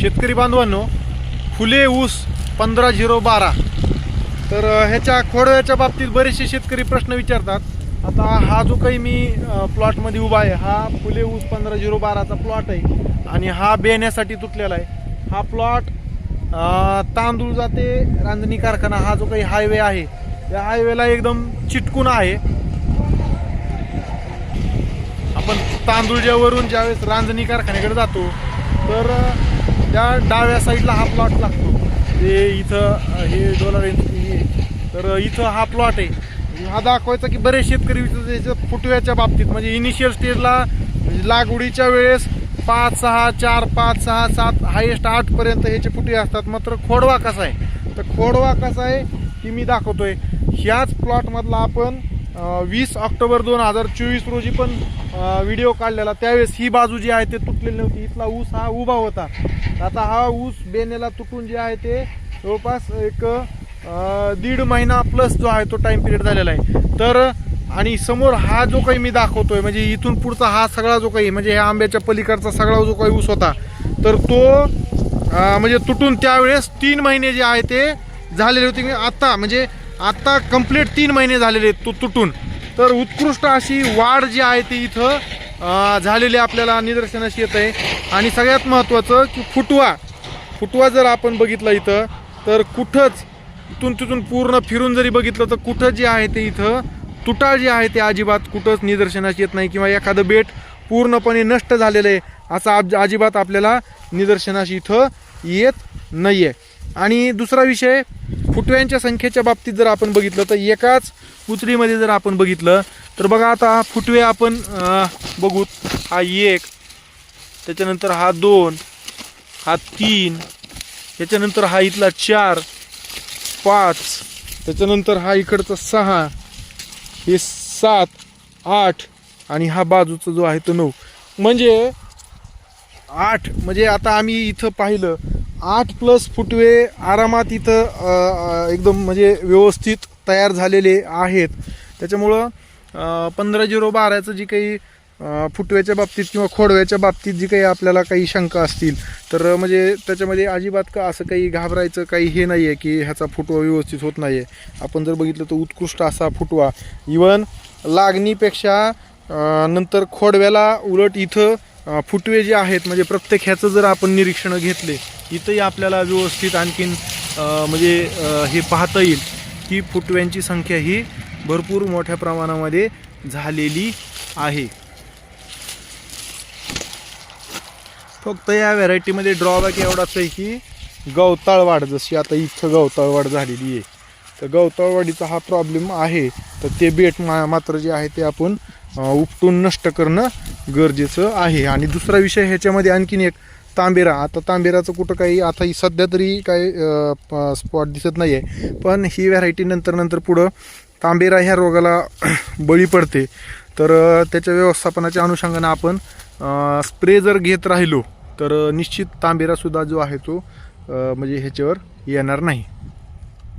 शेतकरी बांधवांनो फुले ऊस पंधरा झिरो बारा. तर ह्याच्या खोडव्याच्या बाबतीत बरेचसे शेतकरी प्रश्न विचारतात. आता हा जो काही मी प्लॉटमध्ये उभा आहे हा फुले ऊस पंधरा झिरो बाराचा प्लॉट आहे आणि हा बेण्यासाठी तुटलेला आहे. हा प्लॉट तांदूळ जाते रांजणी कारखाना हा जो काही हायवे आहे त्या हायवेला एकदम चिटकून आहे. आपण तांदूळच्यावरून ज्यावेळेस रांजणी कारखान्याकडे जातो तर त्या डाव्या साईडला हा प्लॉट लागतो. ते इथं हे डॉलर हे. तर इथं हा प्लॉट आहे. हा दाखवायचा की बरेच शेतकरी फुटव्याच्या बाबतीत म्हणजे इनिशियल स्टेजला म्हणजे लागवडीच्या वेळेस पाच सहा चार पाच सहा सात हायेस्ट आठ पर्यंत ह्याचे फुटवे असतात. मात्र खोडवा कसा आहे? तर खोडवा कसा आहे की मी दाखवतोय. ह्याच प्लॉटमधला आपण वीस ऑक्टोबर दोन हजार चोवीस रोजी पण व्हिडिओ काढलेला. त्यावेळेस ही बाजू जी आहे ते तुटलेली नव्हती. इथला ऊस हा उभा होता. आता हा ऊस बेनेला तुटून जे आहे ते जवळपास एक दीड महिना प्लस जो आहे तो टाइम पिरियड झालेला आहे. तर आणि समोर हा जो काही मी दाखवतोय म्हणजे इथून पुढचा हा सगळा जो काही म्हणजे ह्या आंब्याच्या पलीकडचा सगळा जो काही ऊस होता तर तो म्हणजे तुटून त्यावेळेस तीन महिने जे आहे ते झालेले होते. की म्हणजे आत्ता कंप्लीट म्हणजे तीन महिने झालेले आहेत तो तुटून. तर उत्कृष्ट अशी वाढ जी आहे ती इथं झालेली आपल्याला निदर्शनास येत आहे. आणि सगळ्यात महत्त्वाचं की फुटवा. फुटवा जर आपण बघितला इथं तर कुठंच इथून तिथून पूर्ण फिरून जरी बघितलं तर कुठं जे आहे ते इथं तुटाळ जे आहे ते अजिबात कुठंच निदर्शनास येत नाही किंवा एखादं बेट पूर्णपणे नष्ट झालेलं आहे असा आज अजिबात आपल्याला निदर्शनास इथं येत नाही आहे आणि दुसरा विषय फुटव्यांच्या संख्येच्या बाबतीत जर आपण बघितलं तर एकाच उचलीमध्ये जर आपण बघितलं तर बघा आता फुटवे आपण बघू. हा एक त्याच्यानंतर हा दोन हा तीन त्याच्यानंतर हा इथला चार पाच त्याच्यानंतर हा इकडचा सहा हे सात आठ आणि हा बाजूचा जो आहे तो नऊ. म्हणजे आठ म्हणजे आता आम्ही इथं पाहिलं आठ प्लस फुटवे आरामात इथं एकदम म्हणजे व्यवस्थित तयार झालेले आहेत. त्याच्यामुळं पंधरा झिरो बाराचं जी काही फुटव्याच्या बाबतीत किंवा खोडव्याच्या बाबतीत जी काही आपल्याला काही शंका असतील तर म्हणजे त्याच्यामध्ये अजिबात का असं काही घाबरायचं काही हे नाही आहे की ह्याचा फुटवा व्यवस्थित होत नाही आहे आपण जर बघितलं तर उत्कृष्ट असा फुटवा. इवन लागणीपेक्षा नंतर खोडव्याला उलट इथं फुटवे जे आहेत म्हणजे प्रत्येक ह्याचं जर आपण निरीक्षणं घेतले इथंही आपल्याला व्यवस्थित आणखीन म्हणजे हे पाहता येईल की फुटव्यांची संख्या ही भरपूर मोठ्या प्रमाणामध्ये झालेली आहे. फक्त या व्हरायटीमध्ये ड्रॉबॅक एवढाच आहे की गवताळवाढ जशी आता इथं गवताळवाढ झालेली आहे. तर गवताळवाडीचा हा प्रॉब्लेम आहे. तर ते बेट मा मात्र जे आहे ते आपण उपटून नष्ट करणं गरजेचं आहे. आणि दुसरा विषय ह्याच्यामध्ये आणखीन एक तांबेरा. आता तांबेराचं कुठं काही आता ही सध्या तरी काही स्पॉट दिसत नाही आहे पण ही व्हरायटी नंतर नंतर पुढं तांबेरा ह्या रोगाला बळी पडते. तर त्याच्या व्यवस्थापनाच्या अनुषंगानं आपण स्प्रे जर घेत राहिलो तर निश्चित तांबेरासुद्धा जो आहे तो म्हणजे ह्याच्यावर येणार नाही.